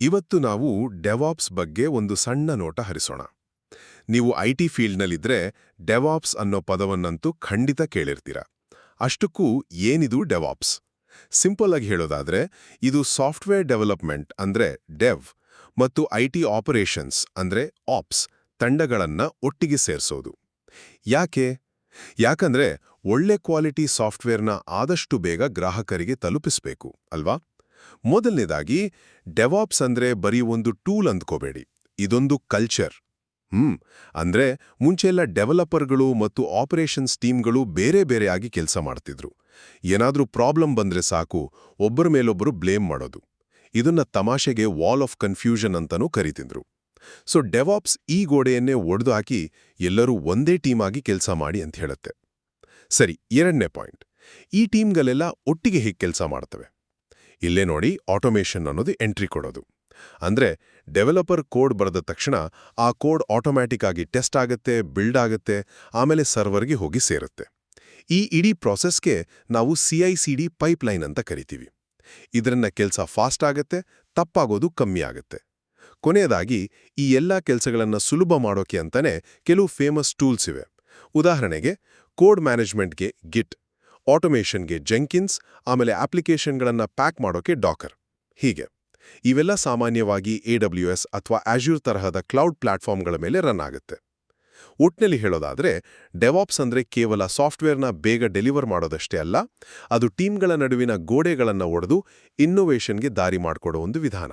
ಇವತ್ತು ನಾವು ಡೆವಾಪ್ಸ್ ಬಗ್ಗೆ ಒಂದು ಸಣ್ಣ ನೋಟ ಹರಿಸೋಣ. ನೀವು ಐ ಟಿ ಫೀಲ್ಡ್ನಲ್ಲಿದ್ರೆ ಡೆವಾಪ್ಸ್ ಅನ್ನೋ ಪದವನ್ನಂತೂ ಖಂಡಿತ ಕೇಳಿರ್ತೀರ. ಅಷ್ಟಕ್ಕೂ ಏನಿದು ಡೆವಾಪ್ಸ್? ಸಿಂಪಲ್ ಆಗಿ ಹೇಳೋದಾದ್ರೆ, ಇದು ಸಾಫ್ಟ್ವೇರ್ ಡೆವಲಪ್ಮೆಂಟ್ ಅಂದ್ರೆ ಡೆವ್ ಮತ್ತು ಐ ಟಿ ಆಪರೇಷನ್ಸ್ ಅಂದ್ರೆ ಆಪ್ಸ್ ತಂಡಗಳನ್ನ ಒಟ್ಟಿಗೆ ಸೇರಿಸೋದು. ಯಾಕೆ? ಯಾಕಂದ್ರೆ ಒಳ್ಳೆ ಕ್ವಾಲಿಟಿ ಸಾಫ್ಟ್ವೇರ್ನ ಆದಷ್ಟು ಬೇಗ ಗ್ರಾಹಕರಿಗೆ ತಲುಪಿಸಬೇಕು, ಅಲ್ವಾ? ಮೊದಲನೇದಾಗಿ, ಡೆವಾಪ್ಸ್ ಅಂದ್ರೆ ಬರೀ ಒಂದು ಟೂಲ್ ಅಂದ್ಕೋಬೇಡಿ. ಇದೊಂದು ಕಲ್ಚರ್. ಹ್ಮ್, ಅಂದ್ರೆ ಮುಂಚೆಲ್ಲ ಡೆವಲಪರ್ಗಳು ಮತ್ತು ಆಪರೇಷನ್ಸ್ ಟೀಮ್ಗಳು ಬೇರೆ ಬೇರೆಯಾಗಿ ಕೆಲಸ ಮಾಡ್ತಿದ್ರು. ಏನಾದರೂ ಪ್ರಾಬ್ಲಮ್ ಬಂದ್ರೆ ಸಾಕು, ಒಬ್ಬರ ಮೇಲೊಬ್ಬರು ಬ್ಲೇಮ್ ಮಾಡೋದು. ಇದನ್ನ ತಮಾಷೆಗೆ ವಾಲ್ ಆಫ್ ಕನ್ಫ್ಯೂಷನ್ ಅಂತನೂ ಕರಿತಿದ್ರು. ಸೊ, ಡೆವಾಪ್ಸ್ ಈ ಗೋಡೆಯನ್ನೇ ಒಡೆದು ಹಾಕಿ ಎಲ್ಲರೂ ಒಂದೇ ಟೀಮ್ ಆಗಿ ಕೆಲಸ ಮಾಡಿ ಅಂತ ಹೇಳುತ್ತೆ. ಸರಿ, ಎರಡನೇ ಪಾಯಿಂಟ್. ಈ ಟೀಮ್ಗಳೆಲ್ಲ ಒಟ್ಟಿಗೆ ಹೇಗೆ ಕೆಲಸ ಮಾಡ್ತವೆ? ಇಲ್ಲೇ ನೋಡಿ ಆಟೋಮೇಷನ್ ಅನ್ನೋದು ಎಂಟ್ರಿ ಕೊಡೋದು. ಅಂದ್ರೆ ಡೆವಲಪರ್ ಕೋಡ್ ಬರೆದ ತಕ್ಷಣ ಆ ಕೋಡ್ ಆಟೋಮ್ಯಾಟಿಕ್ ಆಗಿ ಟೆಸ್ಟ್ ಆಗುತ್ತೆ ಬಿಲ್ಡ್ ಆಗುತ್ತೆ, ಆಮೇಲೆ ಸರ್ವರ್ಗೆ ಹೋಗಿ ಸೇರುತ್ತೆ. ಈ ಇಡೀ ಪ್ರಾಸೆಸ್ಗೆ ನಾವು C I C D pipeline ಅಂತ ಕರಿತೀವಿ. ಇದರನ್ನ ಕೆಲಸ ಫಾಸ್ಟ್ ಆಗುತ್ತೆ, ತಪ್ಪಾಗೋದು ಕಮ್ಮಿ ಆಗುತ್ತೆ. ಕೊನೆಯದಾಗಿ ಈ ಎಲ್ಲ ಕೆಲಸಗಳನ್ನು ಸುಲಭ ಮಾಡೋಕೆ ಅಂತಲೇ ಕೆಲವು ಫೇಮಸ್ ಟೂಲ್ಸ್ ಇವೆ. ಉದಾಹರಣೆಗೆ ಕೋಡ್ ಮ್ಯಾನೇಜ್ಮೆಂಟ್ಗೆ ಗಿಟ್ ಆಟೋಮೇಷನ್ಗೆ ಜೆಂಕಿನ್ಸ್ ಆಮೇಲೆ ಅಪ್ಲಿಕೇಶನ್ಗಳನ್ನು ಪ್ಯಾಕ್ ಮಾಡೋಕೆ ಡಾಕರ್ ಹೀಗೆ. ಇವೆಲ್ಲ ಸಾಮಾನ್ಯವಾಗಿ ಎ ಡಬ್ಲ್ಯೂ ಎಸ್ ಅಥವಾ ಆಜ್ಯೂರ್ ತರಹದ ಕ್ಲೌಡ್ ಪ್ಲಾಟ್ಫಾರ್ಮ್ಗಳ ಮೇಲೆ ರನ್ ಆಗುತ್ತೆ. ಒಟ್ನಲ್ಲಿ ಹೇಳೋದಾದ್ರೆ ಡೆವಾಪ್ಸ್ ಅಂದ್ರೆ ಕೇವಲ ಸಾಫ್ಟ್ವೇರ್ನ ಬೇಗ ಡೆಲಿವರ್ ಮಾಡೋದಷ್ಟೇ ಅಲ್ಲ, ಅದು ಟೀಮ್ಗಳ ನಡುವಿನ ಗೋಡೆಗಳನ್ನು ಒಡೆದು ಇನ್ನೋವೇಷನ್ಗೆ ದಾರಿ ಮಾಡಿಕೊಡೋ ಒಂದು ವಿಧಾನ.